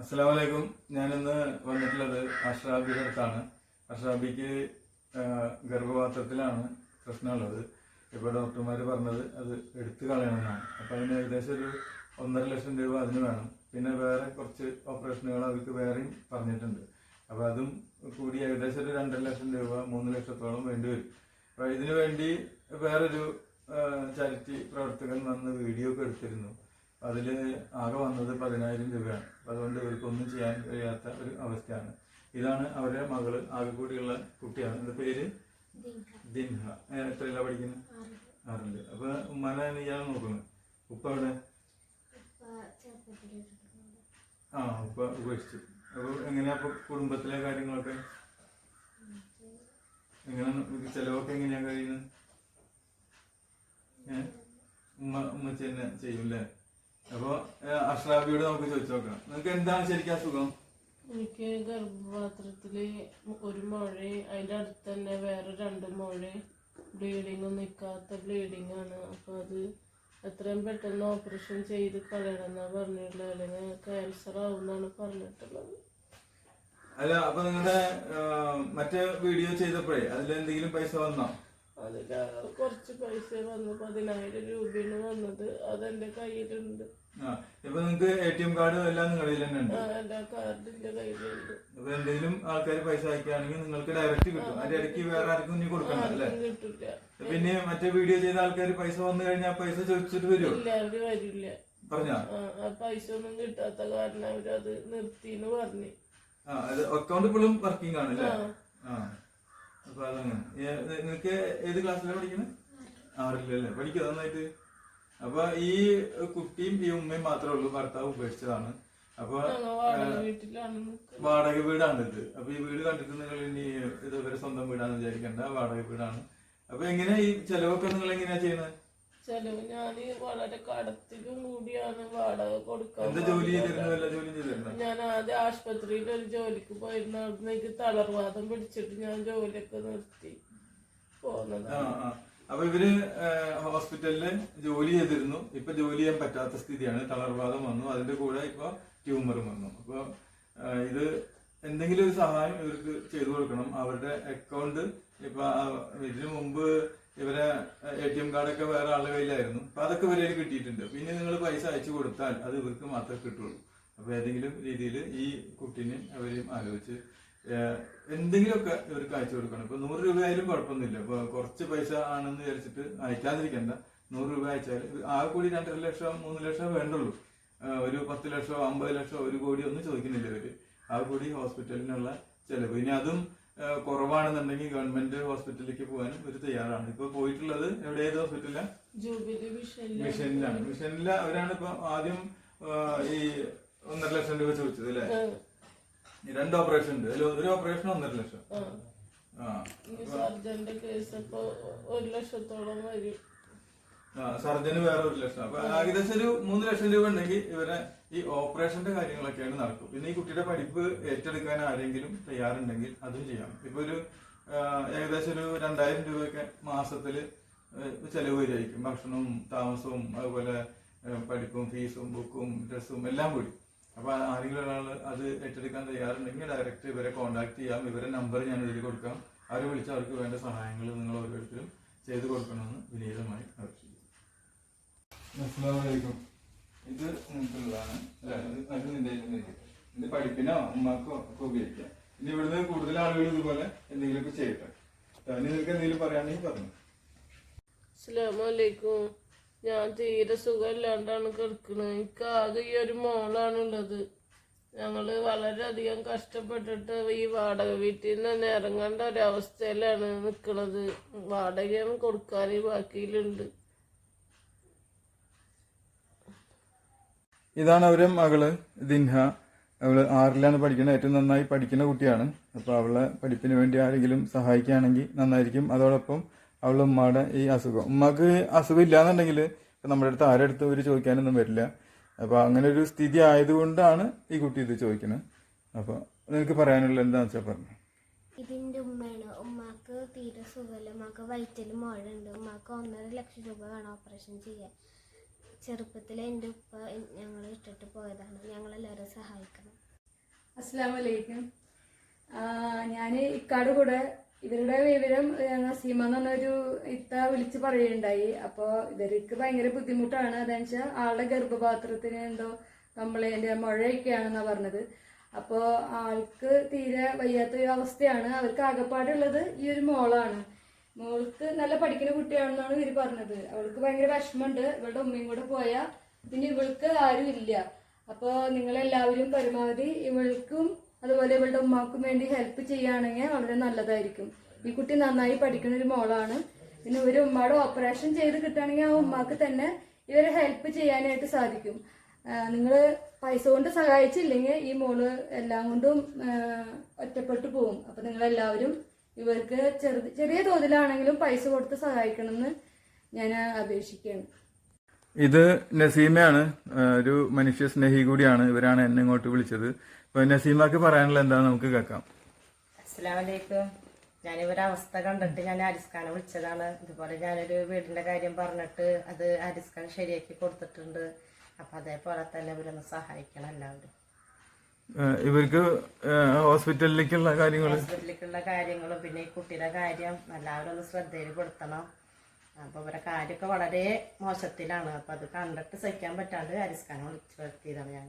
അസ്സലാമലൈക്കും. ഞാനിന്ന് വന്നിട്ടുള്ളത് അഷ്റാബിയുടെ അടുത്താണ് അഷ്റാബിക്ക് ഗർഭപാത്രത്തിലാണ് പ്രശ്നമുള്ളത്. ഇപ്പോൾ ഡോക്ടർമാർ പറഞ്ഞത് അത് എടുത്തു കളയണമെന്നാണ്. അപ്പോൾ അതിന് ഏകദേശം ഒരു ഒന്നര ലക്ഷം രൂപ അതിന് വേണം. പിന്നെ വേറെ കുറച്ച് ഓപ്പറേഷനുകൾ അവർക്ക് വേറെയും പറഞ്ഞിട്ടുണ്ട്. അപ്പോൾ അതും കൂടി ഏകദേശം ഒരു രണ്ടര ലക്ഷം രൂപ മൂന്ന് ലക്ഷത്തോളം വേണ്ടി വരും. അപ്പോൾ ഇതിനു വേണ്ടി വേറൊരു ചാരിറ്റി പ്രവർത്തകൻ വന്ന് വീഡിയോ ഒക്കെ എടുത്തിരുന്നു. അതിൽ ആകെ വന്നത് പതിനായിരം രൂപയാണ്. അതുകൊണ്ട് ഇവർക്കൊന്നും ചെയ്യാൻ കഴിയാത്ത ഒരു അവസ്ഥയാണ്. ഇതാണ് അവരുടെ മകൾ ആകെ കൂടിയുള്ള കുട്ടിയാണ്. എന്റെ പേര്? ദിൻഹ. എത്ര എത്രയിലാ പഠിക്കുന്നത് ആറുണ്ട്. അപ്പൊ ഉമ്മാന ഇയാൾ നോക്കുന്നു ഉപ്പ അവിടെ ആ ഉപ്പ ഉപേക്ഷിച്ചു. അപ്പൊ എങ്ങനെയാ അപ്പൊ കുടുംബത്തിലെ കാര്യങ്ങളൊക്കെ? എങ്ങനെ ചെലവൊക്കെ എങ്ങനെയാ കഴിയുന്നത് ഏഹ് ഉമ്മ ഉമ്മച്ചെന്നെ ചെയ്യും അല്ലേ അപ്പൊ അഷ്റാബിയോട് നമുക്ക് ചോദിച്ചു നോക്കാം. നിങ്ങൾക്ക് എന്താണ് ശരിക്കും അസുഖം എനിക്ക് ഗർഭപാത്രത്തിൽ ഒരു മുഴ അതിന്റെ അടുത്ത് തന്നെ വേറെ രണ്ട് മുഴ ബ്ലീഡിങ് നിൽക്കാത്ത ബ്ലീഡിങ് ആണ്. അപ്പൊ അത് എത്രയും പെട്ടെന്ന് ഓപ്പറേഷൻ ചെയ്ത് കളയണം എന്നാ പറഞ്ഞിട്ടുള്ളത്. അല്ലെങ്കിൽ ക്യാൻസർ ആവുന്നാണ് പറഞ്ഞിട്ടുള്ളത്. അല്ല അപ്പൊ നിങ്ങളുടെ മറ്റേ വീഡിയോ ചെയ്തപ്പോഴേ അതിൽ എന്തെങ്കിലും പൈസ വന്നോ? അതിൽ കുറച്ച് പൈസ വന്നു പതിനായിരം രൂപയാണ് വന്നത്. അതെന്റെ കയ്യിലുണ്ട്. ആ ഇപ്പൊ നിങ്ങൾക്ക് എ ടി എം കാർഡ് എല്ലാം നിങ്ങളുടെ തന്നെ ഉണ്ട്? കാർഡിന്റെ കയ്യിലുണ്ട്. അപ്പൊ എന്തെങ്കിലും ആൾക്കാർ പൈസ അയക്കുകയാണെങ്കിൽ നിങ്ങൾക്ക് ഡയറക്റ്റ് കിട്ടും. അതിന്റെ ഇടയ്ക്ക് വേറെ ആർക്കും ഇനി അല്ലേ? കിട്ടില്ല പിന്നെ മറ്റേ വീഡിയോ ചെയ്ത ആൾക്കാർ പൈസ വന്നു കഴിഞ്ഞാൽ പൈസ ചോദിച്ചിട്ട് വരുമോ ഇല്ല അവർ വരില്ല. പറഞ്ഞാ? പൈസ ഒന്നും കിട്ടാത്ത കാരണം അവരത് നിർത്തിന്ന് പറഞ്ഞു. ആ അത് അക്കൗണ്ട് ഇപ്പോഴും വർക്കിംഗ് ആണ് അല്ലേ? ആ. അപ്പൊ അതങ്ങനെ നിനക്ക് ഏത് ക്ലാസ്സിലാണ് പഠിക്കുന്നത് ആറില്ലല്ലേ പഠിക്കുക നന്നായിട്ട്. അപ്പൊ ഈ കുട്ടിയും ഈ ഉമ്മയും മാത്രമേ ഉള്ളൂ ഭർത്താവ് ഉപേക്ഷിച്ചതാണ്. അപ്പൊ വാടക വീടാണ് ഇത്. അപ്പൊ ഈ വീട് കണ്ടിട്ട് നിങ്ങൾ ഇനി ഇത് ഇവരെ സ്വന്തം വീടാന്ന് വിചാരിക്കണ്ട വാടക വീടാണ്. അപ്പൊ എങ്ങനെയാ ഈ ചെലവൊക്കെ നിങ്ങൾ എങ്ങനെയാ ചെയ്യുന്നത് ചെലവ് ഞാൻ വളരെ കടത്തിലും കൂടിയാണ് വാടക കൊടുക്കാൻ ഞാൻ ആദ്യം ആശുപത്രിയിൽ ഒരു ജോലിക്ക് പോയിരുന്ന. അവിടുന്ന് എനിക്ക് തളർവാദം പിടിച്ചിട്ട് ഞാൻ ജോലിയൊക്കെ നിർത്തി പോന്നത് ആ ആ. അപ്പൊ ഇവർ ഹോസ്പിറ്റലിൽ ജോലി ചെയ്തിരുന്നു. ഇപ്പൊ ജോലി ചെയ്യാൻ പറ്റാത്ത സ്ഥിതിയാണ്. തളർവാദം വന്നു. അതിന്റെ കൂടെ ഇപ്പൊ ട്യൂമറും വന്നു. അപ്പൊ ഇത് എന്തെങ്കിലും ഒരു സഹായം ഇവർക്ക് ചെയ്തു കൊടുക്കണം. അവരുടെ അക്കൗണ്ട് ഇപ്പൊ ഇതിനു മുമ്പ് ഇവരെ എ ടി എം കാർഡൊക്കെ വേറെ ആളുടെ കയ്യിലായിരുന്നു. അപ്പൊ അതൊക്കെ ഇവരെ കിട്ടിയിട്ടുണ്ട്. പിന്നെ നിങ്ങൾ പൈസ അയച്ചു കൊടുത്താൽ അത് ഇവർക്ക് മാത്രമേ കിട്ടുള്ളൂ. അപ്പൊ ഏതെങ്കിലും രീതിയിൽ ഈ കുട്ടീനെ അവരെയും ആലോചിച്ച് എന്തെങ്കിലുമൊക്കെ ഇവർക്ക് അയച്ചു കൊടുക്കണം. ഇപ്പൊ നൂറ് രൂപ ആയാലും കുഴപ്പമൊന്നുമില്ല. ഇപ്പൊ കുറച്ച് പൈസ ആണെന്ന് വിചാരിച്ചിട്ട് അയക്കാതിരിക്കണ്ട. നൂറ് രൂപ അയച്ചാൽ ആ കൂടി രണ്ടര ലക്ഷം മൂന്ന് ലക്ഷം വേണ്ടുള്ളൂ. ഒരു പത്ത് ലക്ഷം അമ്പത് ലക്ഷം ഒരു കോടി ഒന്നും ചോദിക്കുന്നില്ല ഇവർ. ആ കൂടി ഹോസ്പിറ്റലിനുള്ള ചെലവ്. ഇനി അതും കുറവാണെന്നുണ്ടെങ്കിൽ ഗവൺമെന്റ് ഹോസ്പിറ്റലിലേക്ക് പോകാനും ഇവർ തയ്യാറാണ്. ഇപ്പൊ പോയിട്ടുള്ളത് എവിടെ ഏത് ഹോസ്പിറ്റലിലാണ് മിഷനിലാണ് മിഷനിൽ അവരാണ് ഇപ്പൊ ആദ്യം ഈ ഒന്നര ലക്ഷം രൂപ ചോദിച്ചത് അല്ലേ? രണ്ട് ഓപ്പറേഷൻ ഉണ്ട്. അതിൽ ഒരു ഓപ്പറേഷൻ ഒന്നര ലക്ഷം. സർജന്റെ കേസ് ഇപ്പൊ ഒരു ലക്ഷത്തോളം വരും. ആ, സർജന് വേറെ ഒരു ലക്ഷം. അപ്പൊ ഏകദേശം ഒരു മൂന്ന് ലക്ഷം രൂപ ഉണ്ടെങ്കിൽ ഇവരെ ഈ ഓപ്പറേഷന്റെ കാര്യങ്ങളൊക്കെയാണ് നടക്കും. പിന്നെ ഈ കുട്ടിയുടെ പഠിപ്പ് ഏറ്റെടുക്കാൻ ആരെങ്കിലും തയ്യാറുണ്ടെങ്കിൽ അതും ചെയ്യാം. ഇപ്പൊ ഒരു ഏകദേശം ഒരു രണ്ടായിരം രൂപയൊക്കെ മാസത്തിൽ ഏ, ചെലവ് വരുമായിരിക്കും ഭക്ഷണവും താമസവും അതുപോലെ പഠിപ്പും ഫീസും ബുക്കും ഡ്രസ്സും എല്ലാം കൂടി. അപ്പൊ ആരെങ്കിലും ഒരാൾ അത് ഏറ്റെടുക്കാൻ തയ്യാറുണ്ടെങ്കിൽ ഡയറക്റ്റ് ഇവരെ കോൺടാക്ട് ചെയ്യാം. ഇവരെ നമ്പർ ഞാൻ ഇതിൽ കൊടുക്കാം. അവരെ വിളിച്ച് അവർക്ക് വേണ്ട സഹായങ്ങൾ നിങ്ങൾ ഓരോരുത്തരും ചെയ്തു കൊടുക്കണമെന്ന് വിനീതമായി അപേക്ഷിക്കുന്നു. അസ്സലാമലൈക്കും ഇത്? ഇത് അത് നിന്റെ ഇത് പഠിപ്പിനോ ഉമ്മാക്കോ ഒക്കെ ഉപയോഗിക്കാം. ഇനി ഇവിടുന്ന് കൂടുതൽ ആളുകൾ ഇതുപോലെ എന്തെങ്കിലുമൊക്കെ ചെയ്യട്ടെ. അതിന് നിങ്ങൾക്ക് എന്തെങ്കിലും പറയുകയാണെങ്കിൽ പറഞ്ഞു. അസ്സലാമലൈക്കും ഞാൻ തീരെ സുഖമില്ലാണ്ടാണ് കിടക്കുന്നത് എനിക്ക് ആകെ ഈ ഒരു മോളാണുള്ളത്. ഞങ്ങൾ വളരെയധികം കഷ്ടപ്പെട്ടിട്ട് ഈ വാടക വീട്ടിൽ നിന്ന് ഇറങ്ങേണ്ട ഒരവസ്ഥയിലാണ് നിൽക്കുന്നത് വാടകയും കൊടുക്കാൻ ബാക്കിയിലുണ്ട്. ഇതാണ് അവരെ മകൾ ദിൻഹ. അവൾ ആറിലാണ് പഠിക്കുന്നത്. ഏറ്റവും നന്നായി പഠിക്കുന്ന കുട്ടിയാണ്. അപ്പോൾ അവളെ പഠിപ്പിന് വേണ്ടി ആരെങ്കിലും സഹായിക്കുകയാണെങ്കിൽ നന്നായിരിക്കും. അതോടൊപ്പം അവളുടെ ഉമ്മയുടെ ഈ അസുഖം. ഉമ്മക്ക് അസുഖം ഇല്ലാന്നുണ്ടെങ്കിൽ നമ്മുടെ അടുത്ത് ആരുടെ അടുത്ത് ഇവർ ചോദിക്കാനൊന്നും വരില്ല. അപ്പോൾ അങ്ങനെ ഒരു സ്ഥിതി ആയതുകൊണ്ടാണ് ഈ കുട്ടി ഇത് ചോദിക്കുന്നത്. അപ്പോൾ നിനക്ക് പറയാനുള്ള എന്താണെന്ന് വെച്ചാൽ പറഞ്ഞു. ഇതിന്റെ ഉമ്മയാണ്. ഉമ്മാക്ക് തീരെ സുഖമില്ല. ഉമ്മാക്ക് വയറ്റിൽ മോഴുണ്ട് ഉമ്മാക്ക് ഒന്നര ലക്ഷം രൂപ വേണം ഓപ്പറേഷൻ ചെയ്യാൻ. ചെറുപ്പത്തിൽ എന്റെ ഉപ്പ ഞങ്ങൾ ഇട്ടിട്ട് പോയതാണ്. ഞങ്ങളെല്ലാവരും സഹായിക്കണം. അസ്സാം വലൈക്കും ഞാൻ ഇക്കാട് കൂടെ ഇവരുടെ വിവരം നസീമ എന്ന് പറഞ്ഞൊരു ഇത്ത വിളിച്ച് പറയുണ്ടായി അപ്പോൾ ഇവർക്ക് ഭയങ്കര ബുദ്ധിമുട്ടാണ്. അതെന്ന് വെച്ചാൽ ആളുടെ ഗർഭപാത്രത്തിന് എന്തോ കംപ്ലൈന്റ് മുഴയൊക്കെയാണെന്നാണ് പറഞ്ഞത്. അപ്പോൾ ആൾക്ക് തീരെ വയ്യാത്ത ഒരു അവസ്ഥയാണ് അവർക്ക് ആകപ്പാടുള്ളത് ഈ ഒരു മോളാണ്. മോൾക്ക് നല്ല പഠിക്കുന്ന കുട്ടിയാണെന്നാണ് ഇവർ പറഞ്ഞത്. അവൾക്ക് ഭയങ്കര വിഷമമുണ്ട്. ഇവളുടെ ഉമ്മയും കൂടെ പോയാൽ പിന്നെ ഇവൾക്ക് ആരും ഇല്ല. അപ്പോൾ നിങ്ങളെല്ലാവരും പരമാവധി ഇവൾക്കും അതുപോലെ ഇവളുടെ ഉമ്മാക്കും വേണ്ടി ഹെൽപ്പ് ചെയ്യുകയാണെങ്കിൽ വളരെ നല്ലതായിരിക്കും. ഈ കുട്ടി നന്നായി പഠിക്കുന്ന ഒരു മോളാണ്. പിന്നെ ഒരു ഉമ്മയുടെ ഓപ്പറേഷൻ ചെയ്ത് കിട്ടുകയാണെങ്കിൽ ആ ഉമ്മാക്ക് തന്നെ ഇവരെ ഹെൽപ്പ് ചെയ്യാനായിട്ട് സാധിക്കും. നിങ്ങൾ പൈസ കൊണ്ട് സഹായിച്ചില്ലെങ്കിൽ ഈ മോൾ എല്ലാം കൊണ്ടും ഒറ്റപ്പെട്ടു പോകും. അപ്പം നിങ്ങളെല്ലാവരും ഇവർക്ക് ചെറു ചെറിയ തോതിലാണെങ്കിലും പൈസ കൊടുത്ത് സഹായിക്കണമെന്ന് ഞാൻ അപേക്ഷിക്കുകയാണ്. ഇത് നസീമയാണ് ഒരു മനുഷ്യ സ്നേഹി കൂടിയാണ്. ഇവരാണ് എന്നെ ഇങ്ങോട്ട് വിളിച്ചത്. നസീമക്ക് പറയാനുള്ള എന്താ നമുക്ക് കേൾക്കാം. അസ്സലാമലൈക്കും. ഞാനിവരെ അവസ്ഥ കണ്ടിട്ട് ഞാൻ അരിസ്ഖാനെ വിളിച്ചതാണ്. ഇതുപോലെ ഞാനൊരു വീടിന്റെ കാര്യം പറഞ്ഞിട്ട് അത് അരിസ്ഖാൻ ശരിയാക്കി കൊടുത്തിട്ടുണ്ട്. അപ്പൊ അതേപോലെ തന്നെ ഇവരൊന്ന് സഹായിക്കണം എല്ലാവരും. ഇവർക്ക് ഹോസ്പിറ്റലിലേക്കുള്ള കാര്യങ്ങൾ ഹോസ്പിറ്റലിലേക്കുള്ള കാര്യങ്ങളും പിന്നെ ഈ കുട്ടിയുടെ കാര്യം എല്ലാവരും ഒന്ന് ശ്രദ്ധയിൽപ്പെടുത്തണം അപ്പൊ ഇവരെ കാര്യമൊക്കെ വളരെ മോശത്തിലാണ്. അപ്പൊ അത് കണ്ടിട്ട് സഹിക്കാൻ പറ്റാണ്ട് അരിസ്ഖാനെ വിളിച്ചു വരുത്തിയതാണ് ഞാൻ